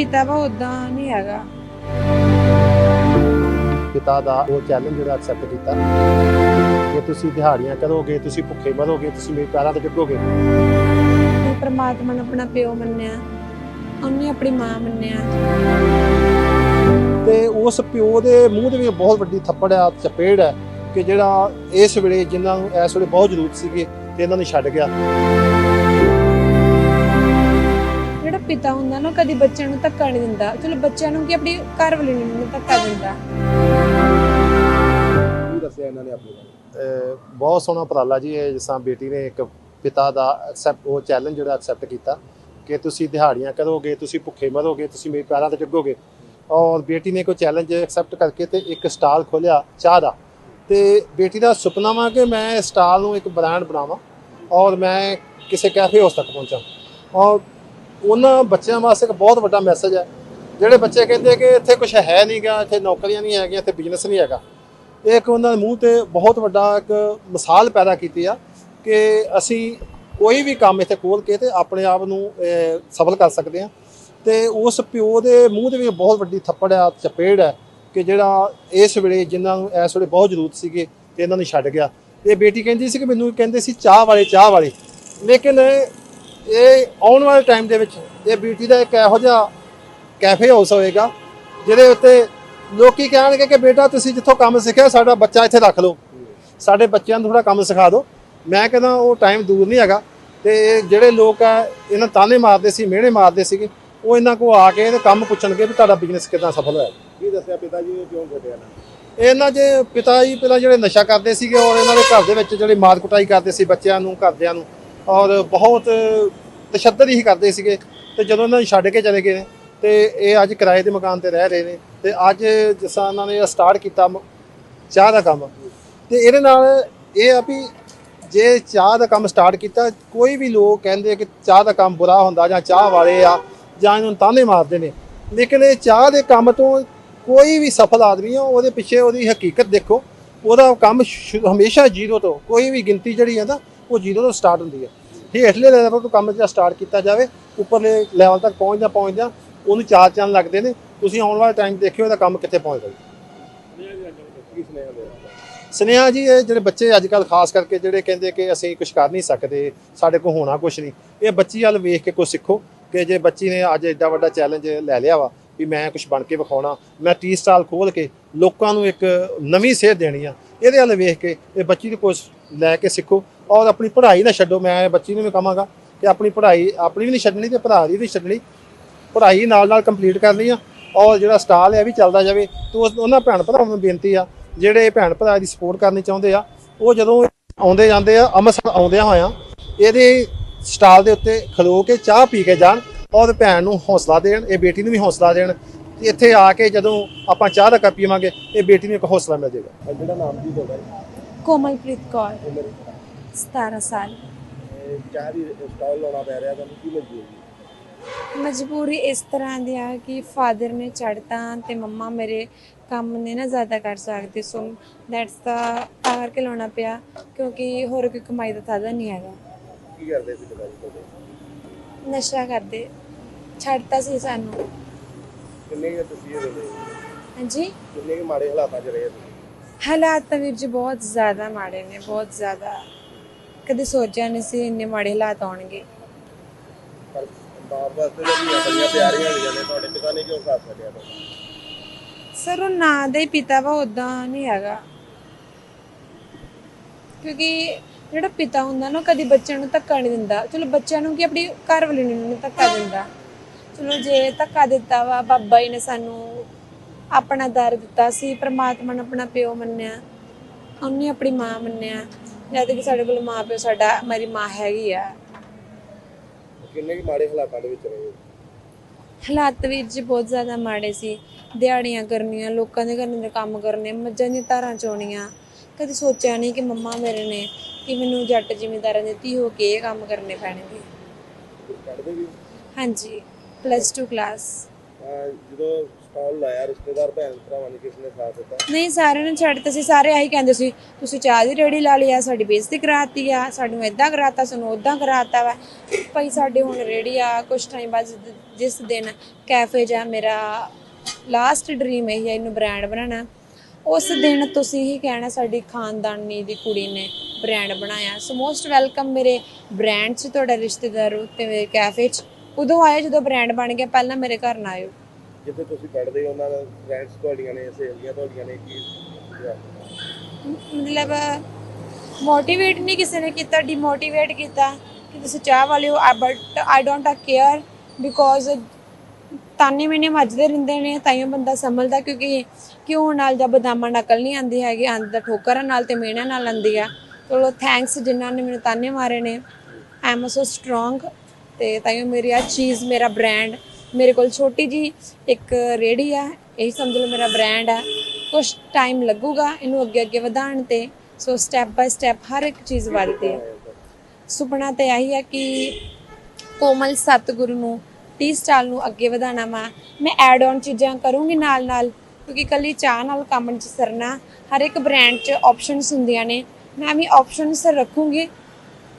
ਪਿਤਾ ਵਾ ਉਦਾਂ ਨਹੀਂ ਹੈਗਾ। ਪਿਤਾ ਦਾ ਉਹ ਚੈਲੰਜ ਜਿਹੜਾ ਐਕਸੈਪਟ ਕੀਤਾ। ਕਿ ਤੁਸੀਂ ਦਿਹਾੜੀਆਂ ਕਰੋਗੇ ਤੁਸੀਂ ਭੁੱਖੇ ਮਰੋਗੇ ਤੁਸੀਂ ਮੇਰੇ ਪੈਰਾਂ ਤੇ ਡਿੱਗੋਗੇ। ਤੇ ਪ੍ਰਮਾਤਮਾ ਨੂੰ ਆਪਣਾ ਪਿਓ ਮੰਨਿਆ ਉਹਨੇ ਆਪਣੀ ਮਾਂ ਮੰਨਿਆ। ਤੇ ਉਸ ਪਿਓ ਦੇ ਮੂੰਹ ਦੇ ਵਿੱਚ ਬਹੁਤ ਵੱਡੀ ਥੱਪੜ ਆ ਚਪੇੜ ਹੈ ਕਿ ਜਿਹੜਾ ਇਸ ਵੇਲੇ ਜਿਨ੍ਹਾਂ ਨੂੰ ਇਸ ਵੇਲੇ ਬਹੁਤ ਜ਼ਰੂਰਤ ਸੀਗੀ ਤੇ ਇਹਨਾਂ ਨੂੰ ਛੱਡ ਗਿਆ। ਪਿਤਾ ਹੁੰਦਾ ਨਾ ਕਦੀ ਬੱਚਿਆਂ ਨੂੰ ਧੱਕਾ ਨਹੀਂ ਦਿੰਦਾ। ਚਲੋ ਬੱਚਿਆਂ ਨੂੰ ਕੀ ਆਪਣੀ ਘਰ ਵਾਲੀ ਨੂੰ ਧੱਕਾ ਦਿੰਦਾ। ਕੀ ਦੱਸਿਆ ਇਹਨਾਂ ਨੇ ਆਪਣੇ ਬਾਰੇ? ਅਹ ਬਹੁਤ ਸੋਹਣਾ ਉਪਰਾਲਾ ਜੀ ਇਹ ਜਿਸਾਂ ਬੇਟੀ ਨੇ ਇੱਕ ਪਿਤਾ ਦਾ ਐਕਸੈਪਟ ਉਹ ਚੈਲੰਜ ਜਿਹੜਾ ਐਕਸੈਪਟ ਕੀਤਾ ਕਿ ਤੁਸੀਂ ਦਿਹਾੜੀਆਂ ਕਰੋਗੇ ਤੁਸੀਂ ਭੁੱਖੇ ਮਰੋਗੇ ਤੁਸੀਂ ਮੇਰੇ ਪੈਰਾਂ ਤੇ ਡਿੱਗੋਗੇ ਔਰ ਬੇਟੀ ਨੇ ਕੋਈ ਚੈਲੰਜ ਐਕਸੈਪਟ ਕਰਕੇ ਤੇ ਇੱਕ ਸਟਾਲ ਖੋਲਿਆ ਚਾਹ ਦਾ। ਤੇ ਬੇਟੀ ਦਾ ਸੁਪਨਾ ਵਾ ਕਿ ਮੈਂ ਇਸ ਸਟਾਲ ਨੂੰ ਇੱਕ ਬ੍ਰਾਂਡ ਬਣਾਵਾਂ ਔਰ ਮੈਂ ਕਿਸੇ ਕੈਫੇ ਹਾਊਸ ਤੱਕ ਪਹੁੰਚਾਂ। ਔਰ ਉਹਨਾਂ ਬੱਚਿਆਂ ਵਾਸਤੇ ਇੱਕ ਬਹੁਤ ਵੱਡਾ ਮੈਸੇਜ ਹੈ। ਜਿਹੜੇ ਬੱਚੇ ਕਹਿੰਦੇ ਕਿ ਇੱਥੇ ਕੁਝ ਹੈ ਨਹੀਂਗਾ ਇੱਥੇ ਨੌਕਰੀਆਂ ਨਹੀਂ ਹੈਗੀਆਂ, ਇੱਥੇ ਬਿਜ਼ਨਸ ਨਹੀਂ ਹੈਗਾ। ਇਹ ਇੱਕ ਉਹਨਾਂ ਦੇ ਮੂੰਹ ਤੇ ਬਹੁਤ ਵੱਡਾ ਇੱਕ ਮਿਸਾਲ ਪੈਦਾ ਕੀਤੀ ਆ ਕਿ ਅਸੀਂ ਕੋਈ ਵੀ ਕੰਮ ਇੱਥੇ ਖੋਲ ਕੇ ਤੇ ਆਪਣੇ ਆਪ ਨੂੰ ਸਫਲ ਕਰ ਸਕਦੇ ਹਾਂ। ਤੇ ਉਸ ਪਿਓ ਦੇ ਮੂੰਹ ਦੇ ਵਿੱਚ ਬਹੁਤ ਵੱਡੀ ਥੱਪੜ ਆ, ਚਪੇੜ ਹੈ ਕਿ ਜਿਹੜਾ ਇਸ ਵੇਲੇ ਜਿਨ੍ਹਾਂ ਨੂੰ ਇਸ ਵੇਲੇ ਬਹੁਤ ਜ਼ਰੂਰਤ ਸੀਗੀ ਤੇ ਇਹਨਾਂ ਨੂੰ ਛੱਡ ਗਿਆ। ਇਹ ਬੇਟੀ ਕਹਿੰਦੀ ਸੀ ਕਿ ਮੈਨੂੰ ਕਹਿੰਦੇ ਸੀ ਚਾਹ ਵਾਲੇ ਚਾਹ ਵਾਲੇ। ਲੇਕਿਨ ਇਹ ਆਉਣ ਵਾਲੇ ਟਾਈਮ ਦੇ ਵਿੱਚ ਇਹ ਬਿਊਟੀ ਦਾ ਇੱਕ ਇਹੋ ਜਿਹਾ ਕੈਫੇ ਹਾਊਸ ਹੋਏਗਾ ਜਿਹਦੇ ਉੱਤੇ ਲੋਕੀ ਕਹਿਣਗੇ ਕਿ ਬੇਟਾ ਤੁਸੀਂ ਜਿੱਥੋਂ ਕੰਮ ਸਿੱਖਿਆ ਸਾਡਾ ਬੱਚਾ ਇੱਥੇ ਰੱਖ ਲਓ। ਸਾਡੇ ਬੱਚਿਆਂ ਨੂੰ ਥੋੜਾ ਕੰਮ ਸਿਖਾ ਦਿਓ। ਮੈਂ ਕਹਿੰਦਾ ਉਹ ਟਾਈਮ ਦੂਰ ਨਹੀਂ ਹੈਗਾ। ਤੇ ਜਿਹੜੇ ਲੋਕ ਆ ਇਹਨਾਂ ਤਾਨੇ ਮਾਰਦੇ ਸੀ ਮਿਹਣੇ ਮਾਰਦੇ ਸੀਗੇ ਉਹ ਇਹਨਾਂ ਕੋ ਆ ਕੇ ਤੇ ਕੰਮ ਪੁੱਛਣਗੇ ਵੀ ਤੁਹਾਡਾ ਬਿਜ਼ਨਸ ਕਿਦਾਂ ਸਫਲ ਹੋਇਆ। ਕੀ ਦੱਸਿਆ ਪਿਤਾ ਜੀ ਨੇ ਕਿਉਂ ਛੱਡਿਆ ਨਾ? ਇਹਨਾਂ ਦੇ ਪਿਤਾ ਜੀ ਪਹਿਲਾਂ ਜਿਹੜੇ ਨਸ਼ਾ ਕਰਦੇ ਸੀਗੇ ਔਰ ਇਹਨਾਂ ਦੇ ਘਰ ਦੇ ਵਿੱਚ ਜਿਹੜੇ ਮਾਰ ਕੁਟਾਈ ਕਰਦੇ ਸੀ ਬੱਚਿਆਂ ਨੂੰ ਘਰਦਿਆਂ ਨੂੰ ਔਰ ਬਹੁਤ ਤਸ਼ੱਦਦ ਹੀ ਕਰਦੇ ਸੀਗੇ ਤੇ ਜਦੋਂ ਇਹਨਾਂ ਨੂੰ ਛੱਡ ਕੇ ਚਲੇ ਗਏ ਨੇ ਤੇ ਇਹ ਅੱਜ ਕਿਰਾਏ ਦੇ ਮਕਾਨ ਤੇ ਰਹਿ ਰਹੇ ਨੇ ਤੇ ਅੱਜ ਜਿਸ ਤਰ੍ਹਾਂ ਇਹਨਾਂ ਨੇ ਸਟਾਰਟ ਕੀਤਾ ਚਾਹ ਦਾ ਕੰਮ, ਤੇ ਇਹਦੇ ਨਾਲ ਇਹ ਆ ਵੀ ਜੇ ਚਾਹ ਦਾ ਕੰਮ ਸਟਾਰਟ ਕੀਤਾ, ਕੋਈ ਵੀ ਲੋਕ ਕਹਿੰਦੇ ਕਿ ਚਾਹ ਦਾ ਕੰਮ ਬੁਰਾ ਹੁੰਦਾ ਜਾਂ ਚਾਹ ਵਾਲੇ ਆ ਜਾਂ ਇਹਨਾਂ ਨੂੰ ਤਾਨੇ ਮਾਰਦੇ ਨੇ, ਲੇਕਿਨ ਇਹ ਚਾਹ ਦੇ ਕੰਮ ਤੋਂ ਕੋਈ ਵੀ ਸਫਲ ਆਦਮੀ ਆ, ਉਹਦੇ ਪਿੱਛੇ ਉਹਦੀ ਹਕੀਕਤ ਦੇਖੋ, ਉਹਦਾ ਕੰਮ ਸ਼ੁ- ਹਮੇਸ਼ਾ ਜ਼ੀਰੋ ਤੋਂ, ਕੋਈ ਵੀ ਗਿਣਤੀ ਜਿਹੜੀ ਹੈ ਨਾ, ਉਹ ਜ਼ੀਰੋ ਤੋਂ ਸਟਾਰਟ ਹੁੰਦੀ ਹੈ ਹੇਠਲੇ ਲੈਵਲ ਤੋਂ ਕੰਮ ਜਿਹੜਾ ਸਟਾਰਟ ਕੀਤਾ ਜਾਵੇ, ਉੱਪਰਲੇ ਲੈਵਲ ਤੱਕ ਪਹੁੰਚਦਾ ਪਹੁੰਚਦਾ ਉਹਨੂੰ ਚਾਰ ਚੰਨ ਲੱਗਦੇ ਨੇ, ਤੁਸੀਂ ਆਉਣ ਵਾਲੇ ਟਾਈਮ ਦੇਖਿਓ ਇਹਦਾ ਕੰਮ ਕਿੱਥੇ ਪਹੁੰਚਦਾ ਜੀ ਕੀ ਸੁਨੇਹਾ ਜੀ, ਇਹ ਜਿਹੜੇ ਬੱਚੇ ਅੱਜ ਕੱਲ ਖਾਸ ਕਰਕੇ ਜਿਹੜੇ ਕਹਿੰਦੇ ਕਿ ਅਸੀਂ ਕੁਝ ਕਰ ਨਹੀਂ ਸਕਦੇ, ਸਾਡੇ ਕੋਲ ਹੋਣਾ ਕੁਝ ਨਹੀਂ, ਇਹ ਬੱਚੀ ਵੱਲ ਵੇਖ ਕੇ ਕੁਝ ਸਿੱਖੋ, ਕਿ ਜੇ ਬੱਚੀ ਨੇ ਅੱਜ ਐਡਾ ਵੱਡਾ ਚੈਲੰਜ ਲੈ ਲਿਆ ਵਾ ਵੀ ਮੈਂ ਕੁਝ ਬਣ ਕੇ ਵਿਖਾਉਣਾ। ਮੈਂ ਟੀ ਸਟਾਲ ਖੋਲ ਕੇ ਲੋਕਾਂ ਨੂੰ ਇੱਕ ਨਵੀਂ ਸੇਧ ਦੇਣੀ ਆ। ਇਹਦੇ ਵੱਲ ਵੇਖ ਕੇ ਇਹ ਬੱਚੀ ਨੂੰ ਕੁਝ ਲੈ ਕੇ ਸਿੱਖੋ। ਔਰ ਆਪਣੀ ਪੜ੍ਹਾਈ ਨਾ ਛੱਡੋ। ਮੈਂ ਬੱਚੀ ਨੂੰ ਵੀ ਕਹਾਂਗਾ ਕਿ ਆਪਣੀ ਪੜ੍ਹਾਈ ਆਪਣੀ ਵੀ ਨਹੀਂ ਛੱਡਣੀ ਤੇ ਭਰਾ ਦੀ ਵੀ ਛੱਡਣੀ। ਪੜ੍ਹਾਈ ਨਾਲ ਨਾਲ ਕੰਪਲੀਟ ਕਰਨੀ ਆ ਔਰ ਜਿਹੜਾ ਸਟਾਲ ਹੈ ਇਹ ਵੀ ਚੱਲਦਾ ਜਾਵੇ। ਤੇ ਉਸ- ਉਹਨਾਂ ਭੈਣ ਭਰਾਵਾਂ ਨੂੰ ਬੇਨਤੀ ਆ, ਜਿਹੜੇ ਭੈਣ ਭਰਾ ਦੀ ਸਪੋਰਟ ਕਰਨੀ ਚਾਹੁੰਦੇ ਆ, ਉਹ ਜਦੋਂ ਆਉਂਦੇ ਜਾਂਦੇ ਆ, ਅੰਮ੍ਰਿਤਸਰ ਆਉਂਦਿਆਂ ਹੋਇਆਂ, ਇਹਦੇ ਸਟਾਲ ਦੇ ਉੱਤੇ ਖਲੋ ਕੇ ਚਾਹ ਪੀ ਕੇ ਜਾਣ। ਔਰ ਭੈਣ ਨੂੰ ਹੌਸਲਾ ਦੇਣ ਇਹ ਬੇਟੀ ਨੂੰ ਵੀ ਹੌਸਲਾ ਦੇਣ ਤੇ ਇੱਥੇ ਆ ਕੇ ਜਦੋਂ ਆਪਾਂ ਚਾਹ ਦਾ ਕੱਪ ਪੀਵਾਂਗੇ ਇਹ ਬੇਟੀ ਨੂੰ ਇੱਕ ਹੌਸਲਾ ਮਿਲ ਜਾਏਗਾ। ਜਿਹੜਾ ਨਾਮ ਜੀ ਤੁਹਾਡਾ ਕੋਮਲਪ੍ਰੀਤ ਕੌਰ। ਉਮਰ 17 ਸਾਲ। ਇਹ ਚਾਹ ਦੀ ਸਟਾਲ ਲਾਉਣਾ ਪੈ ਰਿਹਾ ਤੁਹਾਨੂੰ ਕੀ ਮਜਬੂਰੀ ਮਜਬੂਰੀ ਇਸ ਤਰ੍ਹਾਂ ਦੀ ਆ ਕਿ ਫਾਦਰ ਨੇ ਛੱਡਤਾ ਤੇ ਮੰਮਾ ਮੇਰੇ ਕੰਮ ਨੇ ਨਾ ਜ਼ਿਆਦਾ ਕਰ ਸਕਦੇ ਸੋ ਦੈਟਸ ਦਾ ਤਾਂ ਕਰਕੇ ਲਾਉਣਾ ਪਿਆ ਕਿਉਂਕਿ ਹੋਰ ਕੋਈ ਕਮਾਈ ਦਾ ਸਾਧਨ ਨਹੀਂ ਹੈਗਾ। ਕੀ ਕਰਦੇ ਸੀ ਤੁਹਾਡੇ? ਨਸ਼ਾ ਕਰਦੇ। ਛੱਡਤਾ ਸੀ ਸਾਨੂੰ। ਕਿੰਨੇ ਕੁ ਤੁਸੀਂ ਇਹ ਵੇਲੇ? ਹਾਂਜੀ? ਕਿੰਨੇ ਕੁ ਮਾੜੇ ਹਾਲਾਤਾਂ 'ਚ ਰਹੇ ਤੁਸੀਂ? ਹਾਲਾਤ ਤਾਂ ਵੀਰ ਜੀ ਬਹੁਤ ਜ਼ਿਆਦਾ ਮਾੜੇ ਨੇ ਬਹੁਤ ਜ਼ਿਆਦਾ। ਕਦੇ ਸੋਚਿਆ ਨਹੀਂ ਸੀ ਇੰਨੇ ਮਾੜੇ ਹਾਲਾਤ ਆਉਣਗੇ। ਪਰ ਬਾਪ ਵਾਸਤੇ ਵੀ ਆਪਣੀਆਂ ਤਿਆਰੀਆਂ ਹੋਈਆਂ ਨੇ ਤੁਹਾਡੇ ਪਿਤਾ ਨੇ ਕਿਉਂ ਸਾਥ ਛੱਡਿਆ ਤੁਹਾਡਾ? ਸਰ ਉਹ ਨਾਂ ਦਾ ਹੀ ਪਿਤਾ ਵਾ ਉਦਾਂ ਨਹੀਂ ਹੈਗਾ। ਕਿਉਂਕਿ ਜਿਹੜਾ ਪਿਤਾ ਹੁੰਦਾ ਨਾ ਉਹ ਕਦੀ ਬੱਚਿਆਂ ਨੂੰ ਧੱਕਾ ਨਹੀਂ ਦਿੰਦਾ। ਚਲੋ ਬੱਚਿਆਂ ਨੂੰ ਕੀ ਆਪਣੀ ਘਰ ਵਾਲੀ ਨੂੰ ਧੱਕਾ ਦਿੰਦਾ। ਚਲੋ ਜੇ ਧੱਕਾ ਦਿੱਤਾ ਵਾ ਬਾਬਾ ਜੀ ਨੇ ਸਾਨੂੰ ਆਪਣਾ ਦਰ ਦਿੱਤਾ ਸੀ ਪ੍ਰਮਾਤਮਾ ਨੇ ਆਪਣਾ ਪਿਓ ਮੰਨਿਆ ਉਹਨੇ ਆਪਣੀ ਮਾਂ ਮੰਨਿਆ। ਜਦ ਕਿ ਸਾਡੇ ਕੋਲ ਮਾਂ ਪਿਓ ਸਾਡਾ ਮੇਰੀ ਮਾਂ ਹੈਗੀ ਆ। ਕਿੰਨੇ ਕੁ ਮਾੜੇ ਹਾਲਾਤਾਂ ਦੇ ਵਿੱਚ ਰਹੇ? ਹਾਲਾਤ ਜੀ ਬਹੁਤ ਜ਼ਿਆਦਾ ਮਾੜੇ ਸੀ। ਦਿਹਾੜੀਆਂ ਕਰਨੀਆਂ ਲੋਕਾਂ ਦੇ ਘਰਾਂ ਦੇ ਕੰਮ ਕਰਨੇ ਮੱਝਾਂ ਦੀਆਂ ਧਾਰਾਂ ਚੋਣੀਆਂ ਕਦੇ ਸੋਚਿਆ ਨਹੀਂ ਕਿ ਮੰਮਾ ਮੇਰੇ ਨੇ ਕਿ ਮੈਨੂੰ ਜੱਟ ਜ਼ਿਮੀਂਦਾਰਾਂ ਦੀ ਧੀ ਹੋ ਕੇ ਇਹ ਕੰਮ ਕਰਨੇ ਪੈਣਗੇ। ਪੜ੍ਹਦੇ ਵੀ ਹਾਂਜੀ ਪਲੱਸ 2 ਕਲਾਸ ਅਹ ਜਦੋਂ ਸਟਾਲ ਲਾਇਆ ਰਿਸ਼ਤੇਦਾਰ ਭੈਣ ਭਰਾਵਾਂ ਨੇ ਕਿਸ ਨੇ ਸਾਥ ਦਿੱਤਾ? ਨਹੀਂ ਸਾਰਿਆਂ ਨੇ ਛੱਡ ਦਿੱਤਾ ਸੀ ਸਾਰੇ ਆਹੀ ਕਹਿੰਦੇ ਸੀ ਤੁਸੀਂ ਚਾਹ ਦੀ ਰੇੜੀ ਲਾ ਲਈ ਆ ਸਾਡੀ ਬੇਇੱਜ਼ਤੀ ਕਰਾਤੀ ਆ ਸਾਨੂੰ ਇਦਾਂ ਕਰਾਤਾ ਸਾਨੂੰ ਉਦਾਂ ਕਰਾਤਾ ਵਾ। ਭਾਈ ਸਾਡੇ ਹੁਣ ਰੇੜੀ ਆ ਕੁਝ ਟਾਈਮ ਬਾਅਦ ਜਿਸ- ਜਿਸ ਦਿਨ ਕੈਫੇ ਜਾ ਮੇਰਾ ਲਾਸਟ ਡ੍ਰੀਮ ਇਹ ਹੈ ਇਹਨੂੰ ਬ੍ਰਾਂਡ ਬਣਾਉਣਾ। ਉਸ ਦਿਨ ਤੁਸੀਂ ਹੀ ਕਹਿਣਾ ਸਾਡੀ ਖਾਨਦਾਨੀ ਦੀ ਕੁੜੀ ਨੇ ਬ੍ਰਾਂਡ ਬਣਾਇਆ। ਸੋ ਮੋਸਟ ਵੈਲਕਮ ਮੇਰੇ ਬ੍ਰਾਂਡ 'ਚ ਤੁਹਾਡਾ ਰਿਸ਼ਤੇਦਾਰ ਹੋ ਤੇ ਮੇਰੇ ਕੈਫੇ 'ਚ। ਉਦੋਂ ਆਏ ਜਦੋਂ ਬ੍ਰਾਂਡ ਬਣ ਗਿਆ ਪਹਿਲਾਂ ਮੇਰੇ ਘਰ ਨਾ ਆਇਓ। ਜਿੱਥੇ ਤੁਸੀਂ ਪੜ੍ਹਦੇ ਹੋ ਉਹਨਾਂ ਦਾ ਫਰੈਂਡਸ ਤੁਹਾਡੀਆਂ ਨੇ ਸਹੇਲੀਆਂ ਤੁਹਾਡੀਆਂ ਨੇ ਕੀ? ਮਤਲਬ ਮੋਟੀਵੇਟ ਨਹੀਂ ਕਿਸੇ ਨੇ ਕੀਤਾ ਡੀਮੋਟੀਵੇਟ ਕੀਤਾ ਕਿ ਤੁਸੀਂ ਚਾਹ ਵਾਲੇ ਹੋ but I don't care because ਤਾਨੇ ਮੈਨੇ ਵੱਜਦੇ ਰਹਿੰਦੇ ਨੇ ਤਾਈਓ ਬੰਦਾ ਸੰਭਲਦਾ ਕਿਉਂਕਿ ਕਿਉਂ ਨਾਲ ਜਾਂ ਬਦਾਮਾਂ ਨਕਲ ਨਹੀਂ ਆਂਦੀ ਹੈਗੀ, ਆਂਦੀ ਤਾਂ ਠੋਕਰਾਂ ਨਾਲ ਤੇ ਮਿਹਣਿਆਂ ਨਾਲ ਆਂਦੀ ਆ। ਚਲੋ ਥੈਂਕਸ ਜਿਨ੍ਹਾਂ ਨੇ ਮੈਨੂੰ ਤਾਨੇ ਮਾਰੇ ਨੇ। ਆਈ ਐਮ ਸੋ ਸਟਰੋਂਗ ਤੇ ਤਾਈਓ ਮੇਰੀ ਆ ਚੀਜ਼ ਮੇਰਾ ਬ੍ਰਾਂਡ ਮੇਰੇ ਕੋਲ ਛੋਟੀ ਜੀ ਇੱਕ ਰੇੜੀ ਆ, ਇਹ ਸਮਝ ਲਓ ਮੇਰਾ ਬ੍ਰਾਂਡ ਆ। ਕੁਝ ਟਾਈਮ ਲੱਗੂਗਾ ਇਹਨੂੰ ਅੱਗੇ ਅੱਗੇ ਵਧਾਉਣ ਤੇ। ਸੋ ਸਟੈਪ ਬਾਈ ਸਟੈਪ ਹਰ ਇੱਕ ਚੀਜ਼ ਵੱਧਦੀ ਹੈ ਸੁਪਨਾ ਤੇ ਆਹੀ ਹੈ ਕਿ ਕੋਮਲ ਸਤਿਗੁਰੂ ਨੂੰ ਟੀ ਸਟਾਲ ਨੂੰ ਅੱਗੇ ਵਧਾਉਣਾ ਵਾ। ਮੈਂ ਐਡ ਆਨ ਚੀਜ਼ਾਂ ਕਰੂੰਗੀ ਨਾਲ ਨਾਲ ਕਿਉਂਕਿ ਕੱਲੀ ਚਾਹ ਨਾਲ ਕੰਮ ਨਹੀਂ ਸਰਨਾ। ਹਰ ਇੱਕ ਬ੍ਰਾਂਡ 'ਚ ਆਪਸ਼ਨਸ ਹੁੰਦੀਆਂ ਨੇ। ਮੈਂ ਵੀ ਆਪਸ਼ਨਸ ਰੱਖੂੰਗੀ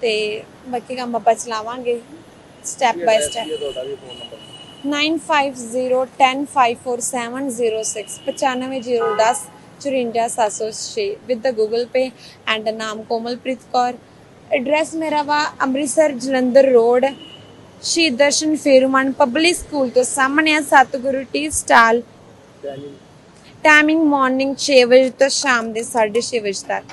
ਤੇ ਬਾਕੀ ਕੰਮ ਆਪਾਂ ਚਲਾਵਾਂਗੇ। ਸਟੈਪ ਬਾਈ ਸਟੈਪ ਇਹ ਤੁਹਾਡਾ ਵੀ phone number 9501054706 95010 54706 with the Google Pay and the ਨਾਮ ਕੋਮਲਪ੍ਰੀਤ ਕੌਰ। ਐਡਰੈਸ ਮੇਰਾ ਵਾ ਅੰਮ੍ਰਿਤਸਰ ਜਲੰਧਰ ਰੋਡ ਸ਼ਹੀਦ ਦਰਸ਼ਨ ਫੇਰੂਮਨ ਪਬਲਿਕ ਸਕੂਲ ਤੋਂ ਸਾਹਮਣੇ ਆ ਸਤਿਗੁਰੂ ਟੀ ਸਟਾਲ। ਟਾਈਮਿੰਗ ਮਾਰਨਿੰਗ 6 ਵਜੇ ਤੋਂ ਸ਼ਾਮ ਦੇ 6:30 ਵਜੇ ਤੱਕ।